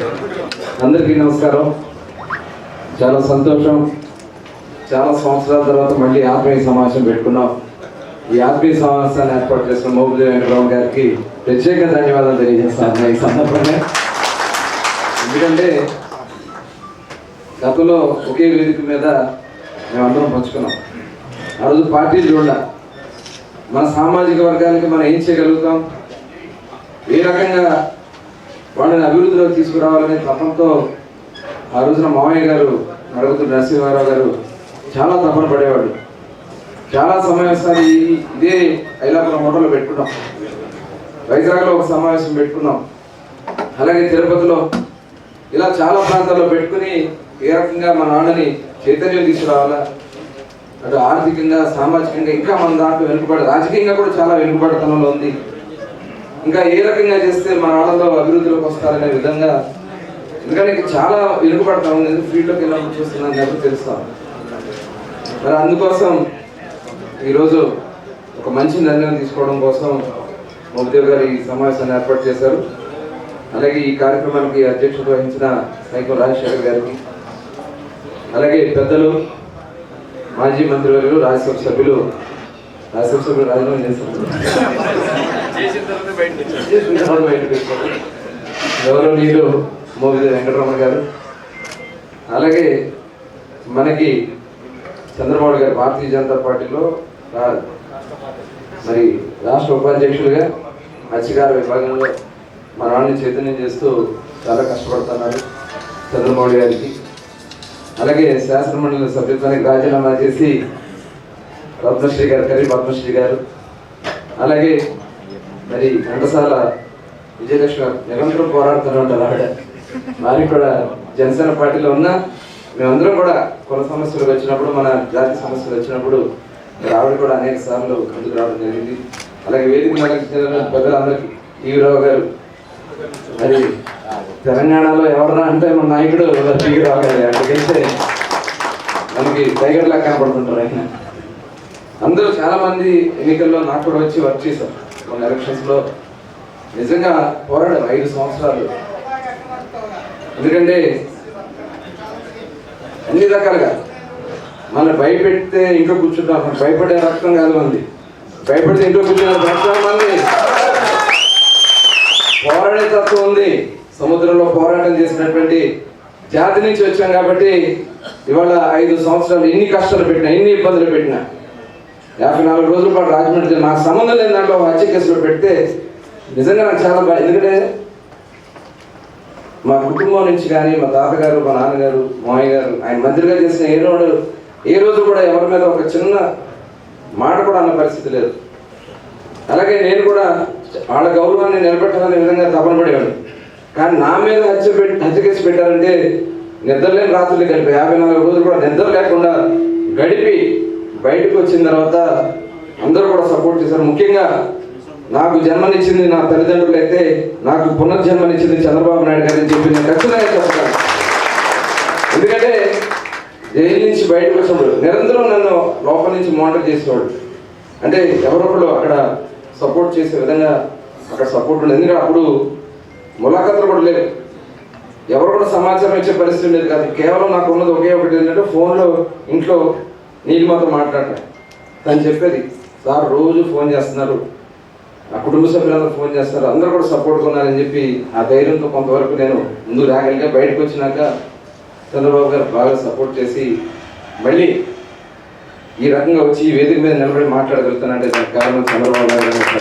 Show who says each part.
Speaker 1: అందరికీ నమస్కారం. చాలా సంతోషం. చాలా సంవత్సరాల తర్వాత మళ్ళీ ఆత్మీయ సమావేశం పెట్టుకున్నాం. ఈ ఆత్మీయ సమావేశాన్ని ఏర్పాటు చేసిన మోబుల్ వెంకటరావు గారికి ప్రత్యేక ధన్యవాదాలు తెలియజేస్తాను ఈ సందర్భంగా. ఎందుకంటే గతంలో ఒకే వేదిక మీద మేమందరం పంచుకున్నాం. ఆ రోజు పార్టీలు చూడాల. మన సామాజిక వర్గానికి మనం ఏం చేయగలుగుతాం? ఏ రకంగా వాళ్ళని అభివృద్ధిలోకి తీసుకురావాలనే తపంతో ఆ రోజున మామయ్య గారు నడుగుతున్న నరసింహారావు గారు చాలా తపన పడేవాడు చాలా సమావేశాలు ఇదే ఐలాపురం హోటల్లో పెట్టుకున్నాం. వైజాగ్లో ఒక సమావేశం పెట్టుకున్నాం. అలాగే తిరుపతిలో ఇలా చాలా ప్రాంతాల్లో పెట్టుకుని ఏ రకంగా మన నాన్నని చైతన్యం తీసుకురావాలా? అటు ఆర్థికంగా సామాజికంగా ఇంకా మన దాంట్లో వెనుకబడి రాజకీయంగా కూడా చాలా వెనుకబడతనంలో ఉంది. ఇంకా ఏ రకంగా చేస్తే మన వాళ్ళలో అభివృద్ధిలోకి వస్తారనే విధంగా ఎందుకంటే చాలా వెనుకబడతాం ఉంది ఫీల్డ్లోకి వెళ్ళినప్పుడు చూస్తున్నాను కాబట్టి తెలుస్తాం. మరి అందుకోసం ఈరోజు ఒక మంచి నిర్ణయం తీసుకోవడం కోసం మహదేవ్ గారు ఈ సమావేశాన్ని ఏర్పాటు చేశారు. అలాగే ఈ కార్యక్రమానికి అధ్యక్షత వహించిన సైకో రాజశేఖర్ గారికి అలాగే పెద్దలు మాజీ మంత్రివర్యులు రాజ్యసభ సభ్యులు రాజ్యసభ సభ్యులు రాజీనామా చేశారు చేసిన బయటకు వచ్చారు. గౌరవనీయులు మోగిది వెంకటరమణ గారు. అలాగే మనకి చంద్రబాబు గారు భారతీయ జనతా పార్టీలో రా- మరి రాష్ట్ర ఉపాధ్యక్షులుగా మత్స్యకార విభాగంలో మా చైతన్యం చేస్తూ చాలా కష్టపడుతున్నారు చంద్రబాబు గారికి. అలాగే శాసనమండలి సభ్యత్వానికి రాజీనామా చేసి పద్మశ్రీ గారు కరీ పద్మశ్రీ గారు. అలాగే మరి ఘంటసాల విజయలక్ష్మి నిరంతరం పోరాడుతూనే ఉంటారు ఆవిడ వారికి కూడా జనసేన పార్టీలో ఉన్న మేమందరం కూడా కుల సమస్యలు వచ్చినప్పుడు మన జాతి సమస్యలు వచ్చినప్పుడు ఆవిడ కూడా అనేక సార్లు ముందుకు రావడం జరిగింది. అలాగే వేదిక మీద పెద్దలందరికీ టీవీరావు గారు మరి తెలంగాణలో ఎవరన్నా అంటే మన నాయకుడు టీవీరావు గారు అందుకైతే మనకి టైగర్ లా కనపడుతుంటారు ఆయన. అందరూ చాలా మంది ఎన్నికల్లో నాకు కూడా వచ్చి వర్క్ చేశారు. మన ఎలక్షన్స్లో నిజంగా పోరాడారు ఐదు సంవత్సరాలు. ఎందుకంటే అన్ని రకాలుగా మనం భయపెడితే ఇంట్లో కూర్చుంటాం భయపడే రక్తం కాదు మంది భయపడితే ఇంట్లో కూర్చున్న రక్తం మంది పోరాడే తత్వం ఉంది. సముద్రంలో పోరాటం చేసినటువంటి జాతి నుంచి వచ్చాం కాబట్టి ఇవాళ ఐదు సంవత్సరాలు ఎన్ని కష్టాలు పెట్టినా ఎన్ని ఇబ్బందులు పెట్టినా యాభై నాలుగు రోజుల పాటు రాజమండ్రి నా సంబంధం లేని దాంట్లో హత్య కేసులో పెడితే నిజంగా నాకు చాలా బాగా ఎందుకంటే మా కుటుంబం నుంచి కానీ మా తాతగారు మా నాన్నగారు మామయ్య గారు ఆయన మంత్రిగా చేసిన ఏ రోజు ఏ రోజు కూడా ఎవరి మీద ఒక చిన్న మాట కూడా అన్న పరిస్థితి లేదు. అలాగే నేను కూడా వాళ్ళ గౌరవాన్ని నిలబెట్టాలనే విధంగా తపన పడేవాడు కానీ నా మీద హత్య పెట్టి హత్య కేసు పెట్టారంటే నిద్రలేని రాత్రులు గడిపి యాభై నాలుగు రోజులు కూడా నిద్ర లేకుండా గడిపి బయటకు వచ్చిన తర్వాత అందరూ కూడా సపోర్ట్ చేశారు. ముఖ్యంగా నాకు జన్మనిచ్చింది నా తల్లిదండ్రులు అయితే నాకు పునర్జన్మనిచ్చింది చంద్రబాబు నాయుడు గారు అని చెప్పి నేను ఖచ్చితంగా చెప్తాను. ఎందుకంటే జైలు నుంచి బయటకు వచ్చినప్పుడు నిరంతరం నన్ను లోపల నుంచి మానిటర్ చేసేవాడు. అంటే ఎవరొకరు అక్కడ సపోర్ట్ చేసే విధంగా అక్కడ సపోర్ట్ ఉండేది. ఎందుకంటే అప్పుడు ములాఖతులు కూడా లేవు. ఎవరు కూడా సమాచారం ఇచ్చే పరిస్థితి లేదు కాదు. కేవలం నాకు ఉన్నది ఒకే ఒకటి ఏంటంటే ఫోన్లో ఇంట్లో నీలిమతో మాట్లాడటం తను చెప్పేది సార్ రోజు ఫోన్ చేస్తున్నారు. ఆ కుటుంబ సభ్యులందరూ ఫోన్ చేస్తారు అందరూ కూడా సపోర్ట్ ఉన్నారని చెప్పి ఆ ధైర్యంతో కొంతవరకు నేను ముందు రాగలిగా బయటకు వచ్చినాక చంద్రబాబు గారు బాగా సపోర్ట్ చేసి మళ్ళీ ఈ రకంగా వచ్చి ఈ వేదిక మీద నిలబడి మాట్లాడగలుగుతానంటే దానికి కారణం చంద్రబాబు గారు.